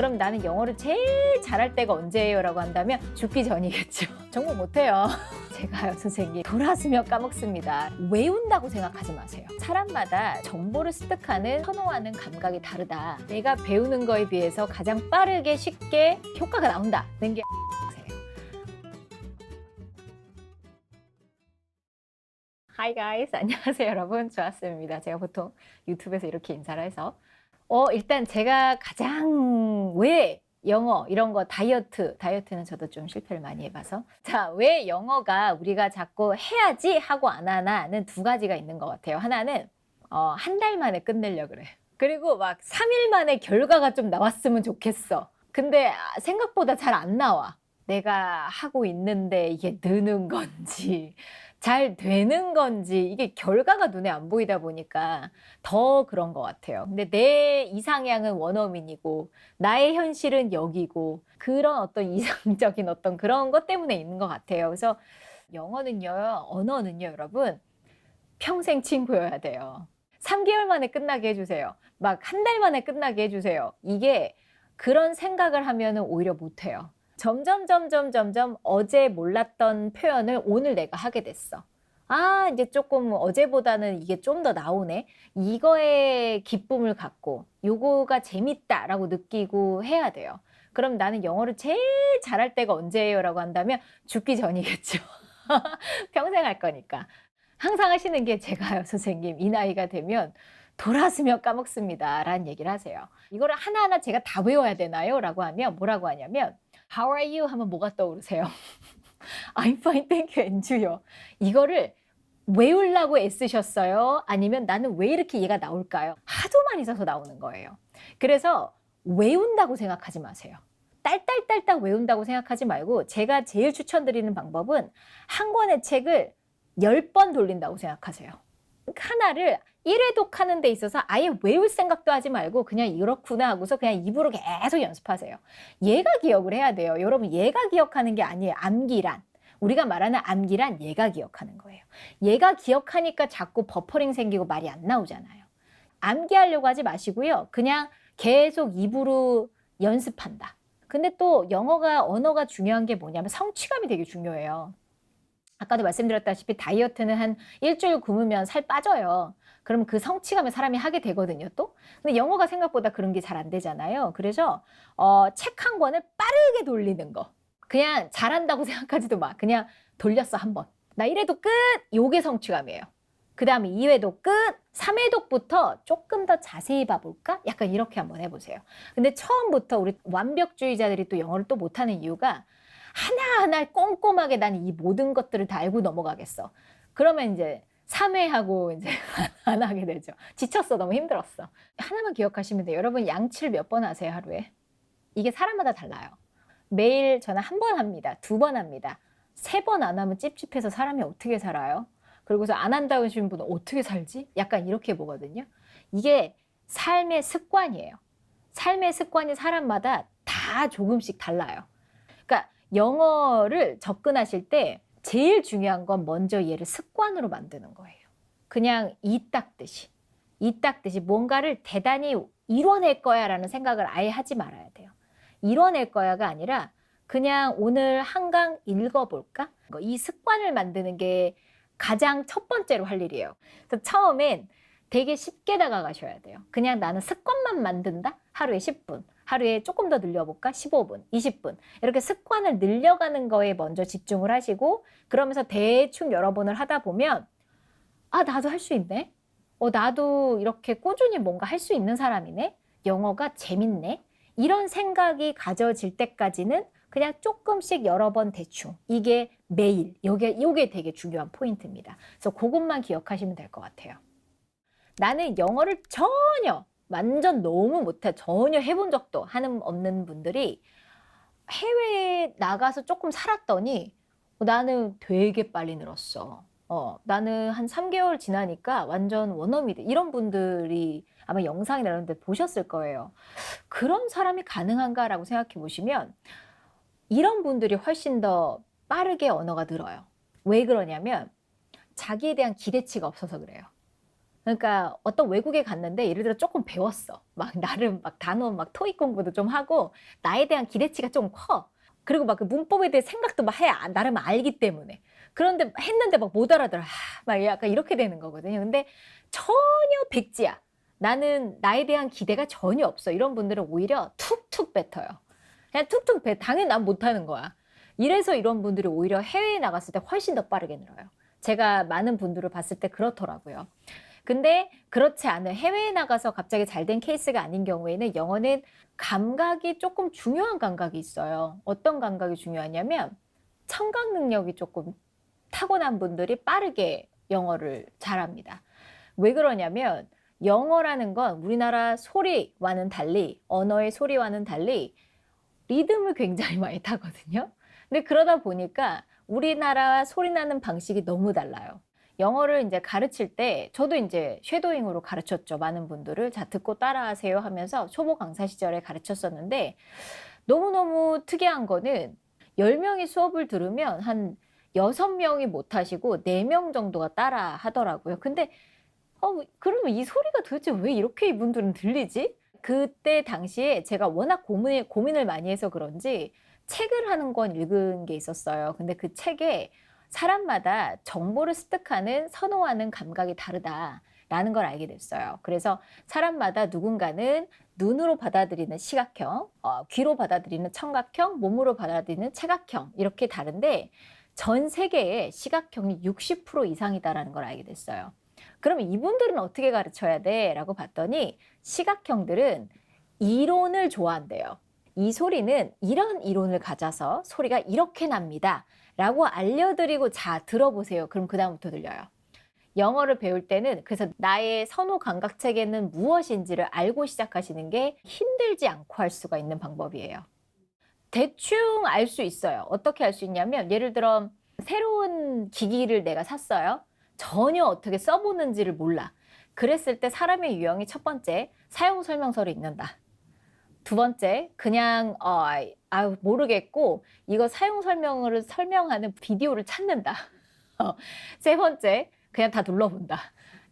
그럼 나는 영어를 제일 잘할 때가 언제예요? 라고 한다면 죽기 전이겠죠. 정말 못해요. 제가요, 선생님. 돌아서며 까먹습니다. 외운다고 생각하지 마세요. 사람마다 정보를 습득하는, 선호하는 감각이 다르다. 내가 배우는 거에 비해서 가장 빠르게 쉽게 효과가 나온다는 게. Hi guys. 안녕하세요, 여러분. 좋았습니다. 제가 보통 유튜브에서 이렇게 인사를 해서 어, 일단 제가 가장 왜 영어 이런 거 다이어트 다이어트는 저도 좀 실패를 많이 해봐서. 자 왜 영어가 우리가 자꾸 해야지 하고 안 하나는 두 가지가 있는 것 같아요. 하나는 어, 한 달 만에 끝내려 그래. 그리고 막 3일 만에 결과가 좀 나왔으면 좋겠어. 근데 아, 생각보다 잘 안 나와. 내가 하고 있는데 이게 느는 건지 잘 되는 건지 이게 결과가 눈에 안 보이다 보니까 더 그런 것 같아요. 근데 내 이상향은 원어민이고 나의 현실은 여기고 그런 어떤 이상적인 어떤 그런 것 때문에 있는 것 같아요. 그래서 영어는요, 언어는요, 여러분 평생 친구여야 돼요. 3개월 만에 끝나게 해주세요. 막 한 달 만에 끝나게 해주세요. 이게 그런 생각을 하면은 오히려 못해요. 점점 점점 점점 어제 몰랐던 표현을 오늘 내가 하게 됐어. 아, 이제 조금 어제보다는 이게 좀 더 나오네. 이거에 기쁨을 갖고 요거가 재밌다라고 느끼고 해야 돼요. 그럼 나는 영어를 제일 잘할 때가 언제예요? 라고 한다면 죽기 전이겠죠. 평생 할 거니까. 항상 하시는 게 제가요, 선생님. 이 나이가 되면 돌아서며 까먹습니다. 라는 얘기를 하세요. 이거를 하나하나 제가 다 외워야 되나요? 라고 하면 뭐라고 하냐면 How are you? 하면 뭐가 떠오르세요? I'm fine, thank you, and you요. 이거를 외우려고 애쓰셨어요? 아니면 나는 왜 이렇게 얘가 나올까요? 하도 많이 써서 나오는 거예요. 그래서 외운다고 생각하지 마세요. 딸딸딸딸 외운다고 생각하지 말고 제가 제일 추천드리는 방법은 한 권의 책을 10번 돌린다고 생각하세요. 하나를 1회독 하는 데 있어서 아예 외울 생각도 하지 말고 그냥 이렇구나 하고서 그냥 입으로 계속 연습하세요. 얘가 기억을 해야 돼요. 여러분 얘가 기억하는 게 아니에요. 암기란. 우리가 말하는 암기란 얘가 기억하는 거예요. 얘가 기억하니까 자꾸 버퍼링 생기고 말이 안 나오잖아요. 암기하려고 하지 마시고요. 그냥 계속 입으로 연습한다. 근데 또 영어가 언어가 중요한 게 뭐냐면 성취감이 되게 중요해요. 아까도 말씀드렸다시피 다이어트는 한 일주일 굶으면 살 빠져요. 그럼 그 성취감을 사람이 하게 되거든요, 또. 근데 영어가 생각보다 그런 게 잘 안 되잖아요. 그래서 어, 책 한 권을 빠르게 돌리는 거. 그냥 잘한다고 생각하지도 마. 그냥 돌렸어, 한 번. 나 1회도 끝! 요게 성취감이에요. 그 다음에 2회도 끝! 3회독부터 조금 더 자세히 봐볼까? 약간 이렇게 한번 해보세요. 근데 처음부터 우리 완벽주의자들이 또 영어를 또 못하는 이유가 하나하나 꼼꼼하게 난이 모든 것들을 다 알고 넘어가겠어. 그러면 이제 3회하고 이제 안 하게 되죠. 지쳤어. 너무 힘들었어. 하나만 기억하시면 돼요. 여러분 양치를 몇 번 하세요, 하루에? 이게 사람마다 달라요. 매일 저는 한 번 합니다. 두 번 합니다. 세 번 안 하면 찝찝해서 사람이 어떻게 살아요? 그리고서 안 한다고 하시는 분은 어떻게 살지? 약간 이렇게 보거든요. 이게 삶의 습관이에요. 삶의 습관이 사람마다 다 조금씩 달라요. 영어를 접근하실 때 제일 중요한 건 먼저 얘를 습관으로 만드는 거예요. 그냥 이 닦듯이. 이 닦듯이 뭔가를 대단히 이뤄낼 거야 라는 생각을 아예 하지 말아야 돼요. 이뤄낼 거야가 아니라 그냥 오늘 한강 읽어볼까? 이 습관을 만드는 게 가장 첫 번째로 할 일이에요. 그래서 처음엔 되게 쉽게 다가가셔야 돼요. 그냥 나는 습관만 만든다? 하루에 10분. 하루에 조금 더 늘려볼까? 15분, 20분. 이렇게 습관을 늘려가는 거에 먼저 집중을 하시고, 그러면서 대충 여러 번을 하다 보면, 아, 나도 할 수 있네? 어, 나도 이렇게 꾸준히 뭔가 할 수 있는 사람이네? 영어가 재밌네? 이런 생각이 가져질 때까지는 그냥 조금씩 여러 번 대충. 이게 매일. 요게, 요게 되게 중요한 포인트입니다. 그래서 그것만 기억하시면 될 것 같아요. 나는 영어를 전혀 완전 너무 못해 전혀 해본 적도 하는 없는 분들이 해외에 나가서 조금 살았더니 어, 나는 되게 빨리 늘었어. 어, 나는 한 3개월 지나니까 완전 원어민이 돼. 이런 분들이 아마 영상이나 이런 데 보셨을 거예요. 그런 사람이 가능한가라고 생각해 보시면 이런 분들이 훨씬 더 빠르게 언어가 늘어요. 왜 그러냐면 자기에 대한 기대치가 없어서 그래요. 그러니까 어떤 외국에 갔는데 예를 들어 조금 배웠어. 막 나름 막 단어 막 토익 공부도 좀 하고 나에 대한 기대치가 좀 커. 그리고 막 그 문법에 대해 생각도 막 해. 아, 나름 알기 때문에. 그런데 했는데 막 못 알아들어. 하, 막 약간 이렇게 되는 거거든요. 근데 전혀 백지야. 나는 나에 대한 기대가 전혀 없어. 이런 분들은 오히려 툭툭 뱉어요. 그냥 툭툭 뱉. 당연히 난 못하는 거야. 이래서 이런 분들이 오히려 해외에 나갔을 때 훨씬 더 빠르게 늘어요. 제가 많은 분들을 봤을 때 그렇더라고요. 근데 그렇지 않은 해외에 나가서 갑자기 잘 된 케이스가 아닌 경우에는 영어는 감각이 조금 중요한 감각이 있어요. 어떤 감각이 중요하냐면 청각 능력이 조금 타고난 분들이 빠르게 영어를 잘합니다. 왜 그러냐면 영어라는 건 우리나라 소리와는 달리 언어의 소리와는 달리 리듬을 굉장히 많이 타거든요. 근데 그러다 보니까 우리나라 소리 나는 방식이 너무 달라요. 영어를 이제 가르칠 때 저도 이제 쉐도잉으로 가르쳤죠. 많은 분들을 자 듣고 따라하세요 하면서 초보 강사 시절에 가르쳤었는데 너무너무 특이한 거는 10명이 수업을 들으면 한 6명이 못 하시고 4명 정도가 따라 하더라고요. 근데 어, 그러면 이 소리가 도대체 왜 이렇게 이분들은 들리지? 그때 당시에 제가 워낙 고민, 고민을 많이 해서 그런지 책을 하는 건 읽은 게 있었어요. 근데 그 책에 사람마다 정보를 습득하는 선호하는 감각이 다르다 라는 걸 알게 됐어요. 그래서 사람마다 누군가는 눈으로 받아들이는 시각형, 어, 귀로 받아들이는 청각형, 몸으로 받아들이는 체각형 이렇게 다른데 전 세계의 시각형이 60% 이상이다라는 걸 알게 됐어요. 그러면 이분들은 어떻게 가르쳐야 돼? 라고 봤더니 시각형들은 이론을 좋아한대요. 이 소리는 이런 이론을 가져서 소리가 이렇게 납니다. 라고 알려드리고 자, 들어보세요. 그럼 그다음부터 들려요. 영어를 배울 때는 그래서 나의 선호 감각 체계는 무엇인지를 알고 시작하시는 게 힘들지 않고 할 수가 있는 방법이에요. 대충 알 수 있어요. 어떻게 알 수 있냐면 예를 들어 새로운 기기를 내가 샀어요. 전혀 어떻게 써보는지를 몰라. 그랬을 때 사람의 유형이 첫 번째 사용 설명서를 읽는다. 두 번째 그냥 어, 아 모르겠고 이거 사용 설명을 설명하는 비디오를 찾는다. 어, 세 번째 그냥 다 눌러본다.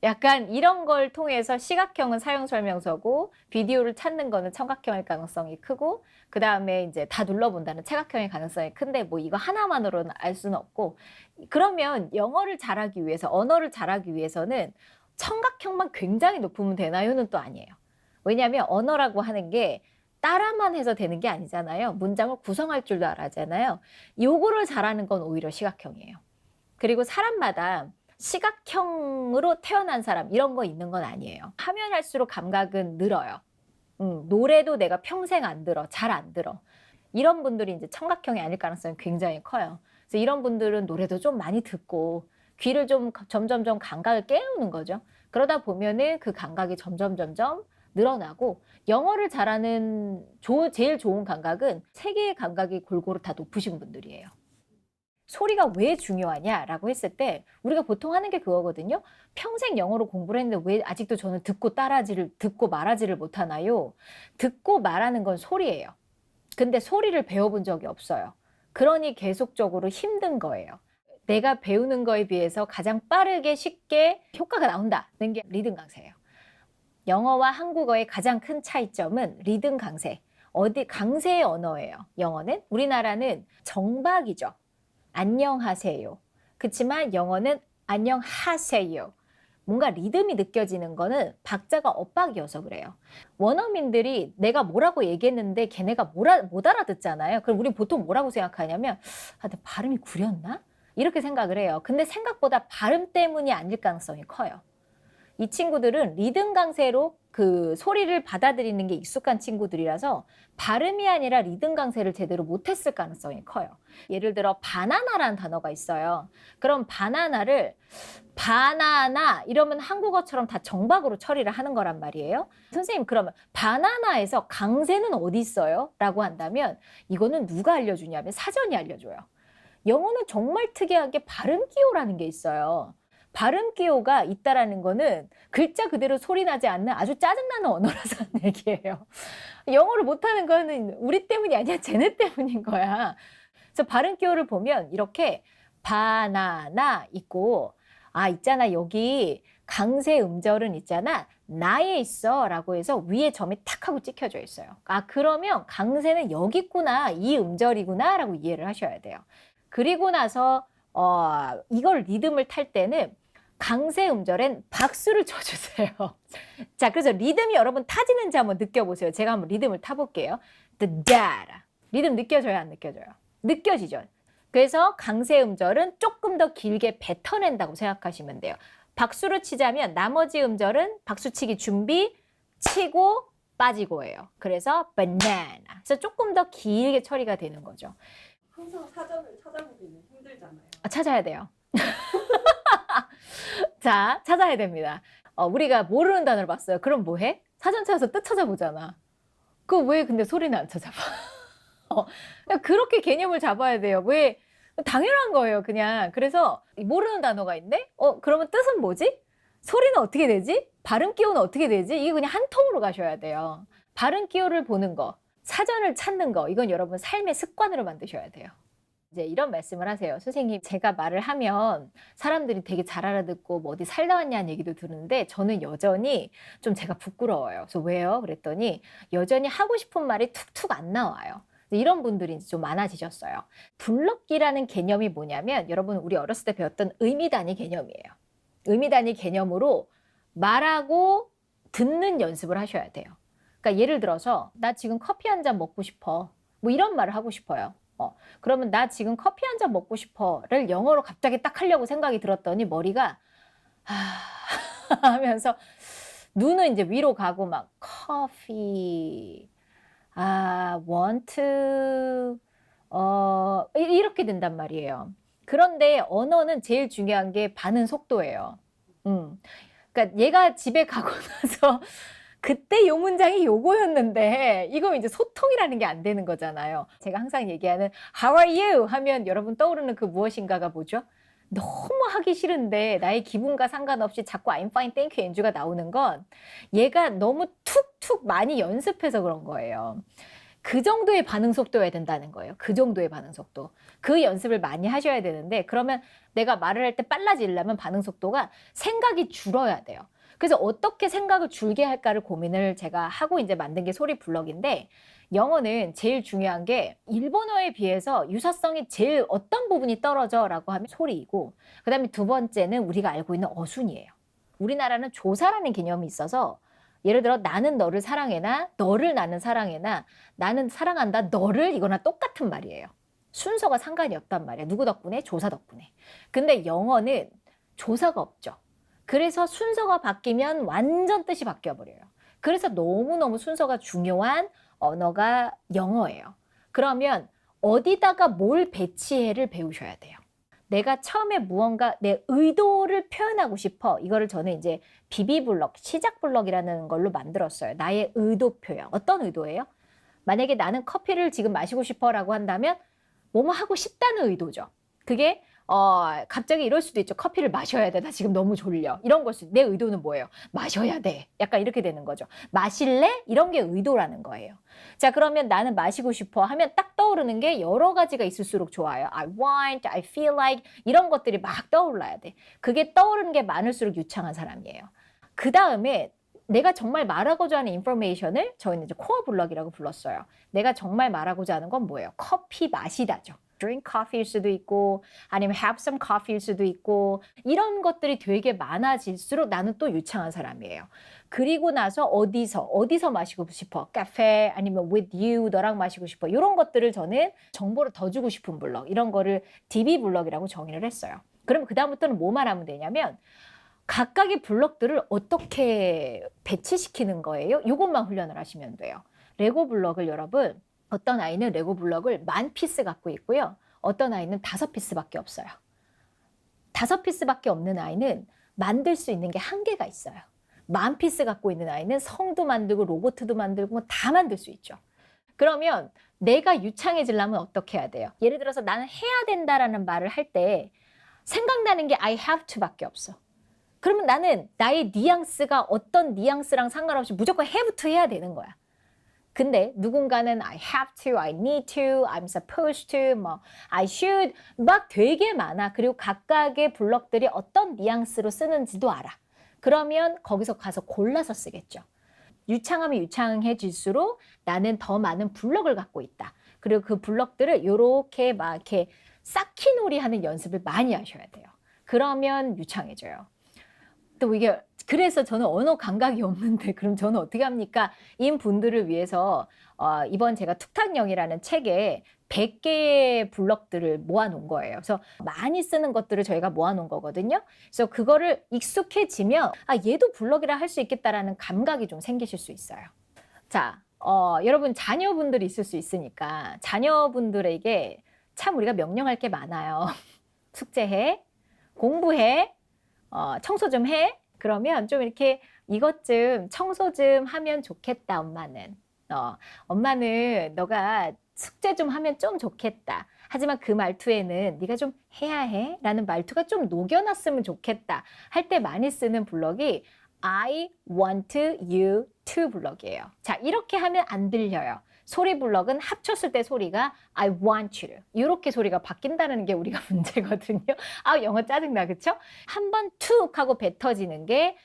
약간 이런 걸 통해서 시각형은 사용 설명서고 비디오를 찾는 거는 청각형일 가능성이 크고 그 다음에 이제 다 눌러본다는 체각형의 가능성이 큰데 뭐 이거 하나만으로는 알 수는 없고 그러면 영어를 잘하기 위해서 언어를 잘하기 위해서는 청각형만 굉장히 높으면 되나요는 또 아니에요. 왜냐하면 언어라고 하는 게 따라만 해서 되는 게 아니잖아요. 문장을 구성할 줄도 알아잖아요. 요거를 잘하는 건 오히려 시각형이에요. 그리고 사람마다 시각형으로 태어난 사람 이런 거 있는 건 아니에요. 하면 할수록 감각은 늘어요. 음, 노래도 내가 평생 안 들어, 잘 안 들어. 이런 분들이 이제 청각형이 아닐 가능성이 굉장히 커요. 그래서 이런 분들은 노래도 좀 많이 듣고 귀를 좀 점점점 감각을 깨우는 거죠. 그러다 보면은 그 감각이 점점 점점 늘어나고 영어를 잘하는 조, 제일 좋은 감각은 세 개의 감각이 골고루 다 높으신 분들이에요. 소리가 왜 중요하냐라고 했을 때 우리가 보통 하는 게 그거거든요. 평생 영어로 공부를 했는데 왜 아직도 저는 듣고 따라하지를 듣고 말하지를 못하나요? 듣고 말하는 건 소리예요. 근데 소리를 배워본 적이 없어요. 그러니 계속적으로 힘든 거예요. 내가 배우는 거에 비해서 가장 빠르게 쉽게 효과가 나온다는 게 리듬 강세예요. 영어와 한국어의 가장 큰 차이점은 리듬 강세. 어디 강세의 언어예요. 영어는 우리나라는 정박이죠. 안녕하세요. 그렇지만 영어는 안녕하세요. 뭔가 리듬이 느껴지는 거는 박자가 엇박이어서 그래요. 원어민들이 내가 뭐라고 얘기했는데 걔네가 뭐라, 못 알아듣잖아요. 그럼 우리 보통 뭐라고 생각하냐면 아, 내 발음이 구렸나? 이렇게 생각을 해요. 근데 생각보다 발음 때문이 아닐 가능성이 커요. 이 친구들은 리듬 강세로 그 소리를 받아들이는 게 익숙한 친구들이라서 발음이 아니라 리듬 강세를 제대로 못했을 가능성이 커요. 예를 들어 바나나라는 단어가 있어요. 그럼 바나나를 바나나 이러면 한국어처럼 다 정박으로 처리를 하는 거란 말이에요. 선생님 그러면 바나나에서 강세는 어디 있어요? 라고 한다면 이거는 누가 알려주냐면 사전이 알려줘요. 영어는 정말 특이하게 발음 기호라는 게 있어요. 발음 기호가 있다라는 거는 글자 그대로 소리 나지 않는 아주 짜증나는 언어라서 하는 얘기예요. 영어를 못하는 거는 우리 때문이 아니야, 쟤네 때문인 거야. 그래서 발음 기호를 보면 이렇게 바나나 있고, 아, 있잖아, 여기 강세 음절은 있잖아. 나에 있어 라고 해서 위에 점이 탁 하고 찍혀져 있어요. 아, 그러면 강세는 여기 있구나. 이 음절이구나 라고 이해를 하셔야 돼요. 그리고 나서 어, 이걸 리듬을 탈 때는 강세 음절엔 박수를 쳐주세요. 자, 그래서 리듬이 여러분 타지는지 한번 느껴보세요. 제가 한번 리듬을 타볼게요. Dad. 리듬 느껴져요? 안 느껴져요? 느껴지죠? 그래서 강세 음절은 조금 더 길게 뱉어낸다고 생각하시면 돼요. 박수를 치자면 나머지 음절은 박수치기 준비, 치고, 빠지고예요. 그래서 banana. 그래서 조금 더 길게 처리가 되는 거죠. 항상 사전을 찾아보기는 힘들잖아요. 아, 찾아야 돼요. 자, 찾아야 됩니다. 어, 우리가 모르는 단어를 봤어요. 그럼 뭐 해? 사전 찾아서 뜻 찾아보잖아. 그 왜 근데 소리는 안 찾아봐? 어, 그렇게 개념을 잡아야 돼요. 왜? 당연한 거예요, 그냥. 그래서 모르는 단어가 있네? 어, 그러면 뜻은 뭐지? 소리는 어떻게 되지? 발음 기호는 어떻게 되지? 이게 그냥 한 통으로 가셔야 돼요. 발음 기호를 보는 거, 사전을 찾는 거, 이건 여러분 삶의 습관으로 만드셔야 돼요. 이제 이런 말씀을 하세요. 선생님, 제가 말을 하면 사람들이 되게 잘 알아듣고 뭐 어디 살다 왔냐는 얘기도 들었는데 저는 여전히 좀 제가 부끄러워요. 그래서 왜요? 그랬더니 여전히 하고 싶은 말이 툭툭 안 나와요. 이런 분들이 좀 많아지셨어요. 불럭기라는 개념이 뭐냐면 여러분 우리 어렸을 때 배웠던 의미 단위 개념이에요. 의미 단위 개념으로 말하고 듣는 연습을 하셔야 돼요. 그러니까 예를 들어서 나 지금 커피 한 잔 먹고 싶어. 뭐 이런 말을 하고 싶어요. 어, 그러면 나 지금 커피 한 잔 먹고 싶어를 영어로 갑자기 딱 하려고 생각이 들었더니 머리가 하... 하면서 눈은 이제 위로 가고 막 커피 아 want 어 이- 이렇게 된단 말이에요. 그런데 언어는 제일 중요한 게 반응 속도예요. 음. 그러니까 얘가 집에 가고 나서 그때 요 문장이 요거였는데 이거 이제 소통이라는 게 안 되는 거잖아요. 제가 항상 얘기하는 How are you? 하면 여러분 떠오르는 그 무엇인가가 뭐죠? 너무 하기 싫은데 나의 기분과 상관없이 자꾸 I'm fine, thank you, and가 나오는 건 얘가 너무 툭툭 많이 연습해서 그런 거예요. 그 정도의 반응 속도여야 된다는 거예요. 그 정도의 반응 속도. 그 연습을 많이 하셔야 되는데 그러면 내가 말을 할 때 빨라지려면 반응 속도가 생각이 줄어야 돼요. 그래서 어떻게 생각을 줄게 할까를 고민을 제가 하고 이제 만든 게 소리 블럭인데 영어는 제일 중요한 게 일본어에 비해서 유사성이 제일 어떤 부분이 떨어져라고 하면 소리이고 그다음에 두 번째는 우리가 알고 있는 어순이에요. 우리나라는 조사라는 개념이 있어서 예를 들어 나는 너를 사랑해나 너를 나는 사랑해나 나는 사랑한다 너를 이거나 똑같은 말이에요. 순서가 상관이 없단 말이에요. 누구 덕분에? 조사 덕분에. 근데 영어는 조사가 없죠. 그래서 순서가 바뀌면 완전 뜻이 바뀌어 버려요. 그래서 너무너무 순서가 중요한 언어가 영어예요. 그러면 어디다가 뭘 배치해를 배우셔야 돼요. 내가 처음에 무언가 내 의도를 표현하고 싶어. 이거를 저는 이제 비비 블럭, 시작 블럭이라는 걸로 만들었어요. 나의 의도 표현. 어떤 의도예요? 만약에 나는 커피를 지금 마시고 싶어라고 한다면 뭐뭐 하고 싶다는 의도죠. 그게 어, 갑자기 이럴 수도 있죠. 커피를 마셔야 돼. 나 지금 너무 졸려. 이런 걸 수, 내 의도는 뭐예요? 마셔야 돼. 약간 이렇게 되는 거죠. 마실래? 이런 게 의도라는 거예요. 자, 그러면 나는 마시고 싶어 하면 딱 떠오르는 게 여러 가지가 있을수록 좋아요. I want, I feel like 이런 것들이 막 떠올라야 돼. 그게 떠오르는 게 많을수록 유창한 사람이에요. 그 다음에 내가 정말 말하고자 하는 인포메이션을 저희는 이제 코어 블럭이라고 불렀어요. 내가 정말 말하고자 하는 건 뭐예요? 커피 마시다죠. Drink coffee일 수도 있고 아니면 have some coffee일 수도 있고 이런 것들이 되게 많아질수록 나는 또 유창한 사람이에요. 그리고 나서 어디서 어디서 마시고 싶어? 카페 아니면 with you 너랑 마시고 싶어. 이런 것들을 저는 정보를 더 주고 싶은 블럭 이런 거를 DB 블럭이라고 정의를 했어요. 그럼 그 다음부터는 뭐만 하면 되냐면 각각의 블럭들을 어떻게 배치시키는 거예요? 이것만 훈련을 하시면 돼요. 레고 블럭을 여러분 어떤 아이는 레고 블럭을 만 피스 갖고 있고요. 어떤 아이는 다섯 피스밖에 없어요. 다섯 피스밖에 없는 아이는 만들 수 있는 게 한계가 있어요. 만 피스 갖고 있는 아이는 성도 만들고 로봇도 만들고 뭐다 만들 수 있죠. 그러면 내가 유창해지려면 어떻게 해야 돼요? 예를 들어서 나는 해야 된다라는 말을 할 때 생각나는 게 I have to밖에 없어. 그러면 나는 나의 뉘앙스가 어떤 뉘앙스랑 상관없이 무조건 to 해야 되는 거야. 근데 누군가는 I have to, I need to, I'm supposed to, 뭐 I should 막 되게 많아. 그리고 각각의 블럭들이 어떤 뉘앙스로 쓰는지도 알아. 그러면 거기서 가서 골라서 쓰겠죠. 유창하면 유창해질수록 나는 더 많은 블럭을 갖고 있다. 그리고 그 블럭들을 요렇게 막 이렇게 쌓기놀이 하는 연습을 많이 하셔야 돼요. 그러면 유창해져요. 또 이게 그래서 저는 언어 감각이 없는데 그럼 저는 어떻게 합니까? 인 분들을 위해서 어, 이번 제가 툭탁령이라는 책에 100개의 블럭들을 모아놓은 거예요. 그래서 많이 쓰는 것들을 저희가 모아놓은 거거든요. 그래서 그거를 익숙해지면 아 얘도 블럭이라 할 수 있겠다라는 감각이 좀 생기실 수 있어요. 자, 어, 여러분 자녀분들이 있을 수 있으니까 자녀분들에게 참 우리가 명령할 게 많아요. 숙제해, 공부해, 어, 청소 좀 해. 그러면 좀 이렇게 이것 좀 청소 좀 하면 좋겠다, 엄마는. 어, 엄마는 너가 숙제 좀 하면 좀 좋겠다. 하지만 그 말투에는 네가 좀 해야 해 라는 말투가 좀 녹여놨으면 좋겠다. 할 때 많이 쓰는 블럭이 I want you to 블럭이에요. 자, 이렇게 하면 안 들려요. 소리 블럭은 합쳤을 때 소리가 I want you. 이렇게 소리가 바뀐다는 게 우리가 문제거든요. 아, 영어 짜증나, 그쵸? 한 번 툭 하고 뱉어지는 게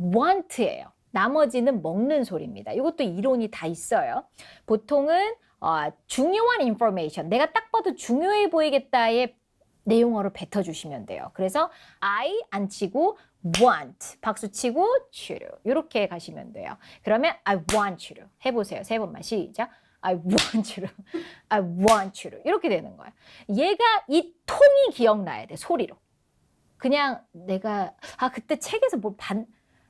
want예요. 나머지는 먹는 소리입니다. 이것도 이론이 다 있어요. 보통은 어, 중요한 information, 내가 딱 봐도 중요해 보이겠다의 내용어로 뱉어주시면 돼요. 그래서 I 안 치고 want 박수 치고 you 이렇게 가시면 돼요. 그러면 I want you 해보세요. 세 번만 시작. I want you, I want you 이렇게 되는 거예요. 얘가 이 톤이 기억나야 돼 소리로. 그냥 내가 아 그때 책에서 뭐반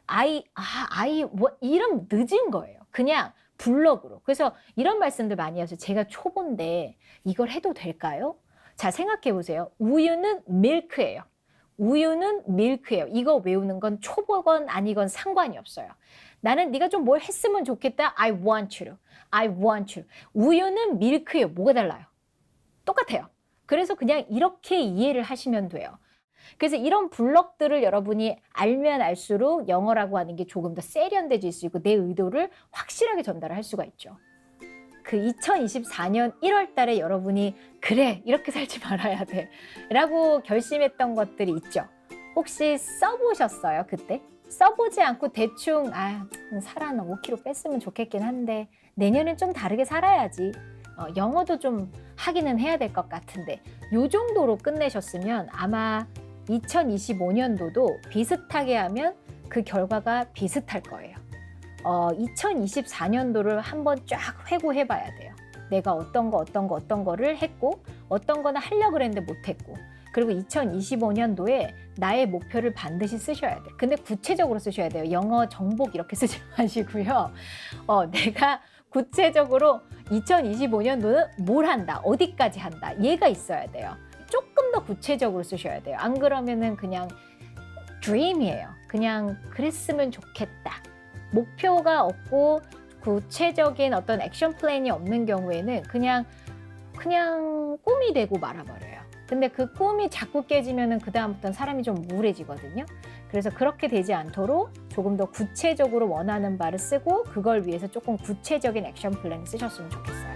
아이 아 아이 뭐 이름 늦은 거예요. 그냥 블럭으로. 그래서 이런 말씀들 많이 하세요. 제가 초보인데 이걸 해도 될까요? 자 생각해 보세요. 우유는 밀크예요. 우유는 밀크예요. 이거 외우는 건 초보건 아니건 상관이 없어요. 나는 네가 좀 뭘 했으면 좋겠다. I want you. I want you. 우유는 밀크예요. 뭐가 달라요? 똑같아요. 그래서 그냥 이렇게 이해를 하시면 돼요. 그래서 이런 블럭들을 여러분이 알면 알수록 영어라고 하는 게 조금 더 세련돼질 수 있고 내 의도를 확실하게 전달할 수가 있죠. 그 2024년 1월 달에 여러분이 그래 이렇게 살지 말아야 돼 라고 결심했던 것들이 있죠. 혹시 써보셨어요 그때? 써보지 않고 대충 아 살아나 5kg 뺐으면 좋겠긴 한데 내년엔 좀 다르게 살아야지 어, 영어도 좀 하기는 해야 될 것 같은데 요 정도로 끝내셨으면 아마 2025년도도 비슷하게 하면 그 결과가 비슷할 거예요. 어, 2024년도를 한번 쫙 회고해 봐야 돼요. 내가 어떤 거, 어떤 거, 어떤 거를 했고, 어떤 거는 하려고 그랬는데 못 했고, 그리고 2025년도에 나의 목표를 반드시 쓰셔야 돼요. 근데 구체적으로 쓰셔야 돼요. 영어 정복 이렇게 쓰지 마시고요. 어, 내가 구체적으로 2025년도는 뭘 한다, 어디까지 한다, 얘가 있어야 돼요. 조금 더 구체적으로 쓰셔야 돼요. 안 그러면은 그냥 dream이에요. 그냥 그랬으면 좋겠다. 목표가 없고 구체적인 어떤 액션 플랜이 없는 경우에는 그냥 그냥 꿈이 되고 말아버려요. 근데 그 꿈이 자꾸 깨지면은 그 다음부터는 사람이 좀 우울해지거든요. 그래서 그렇게 되지 않도록 조금 더 구체적으로 원하는 바를 쓰고 그걸 위해서 조금 구체적인 액션 플랜을 쓰셨으면 좋겠어요.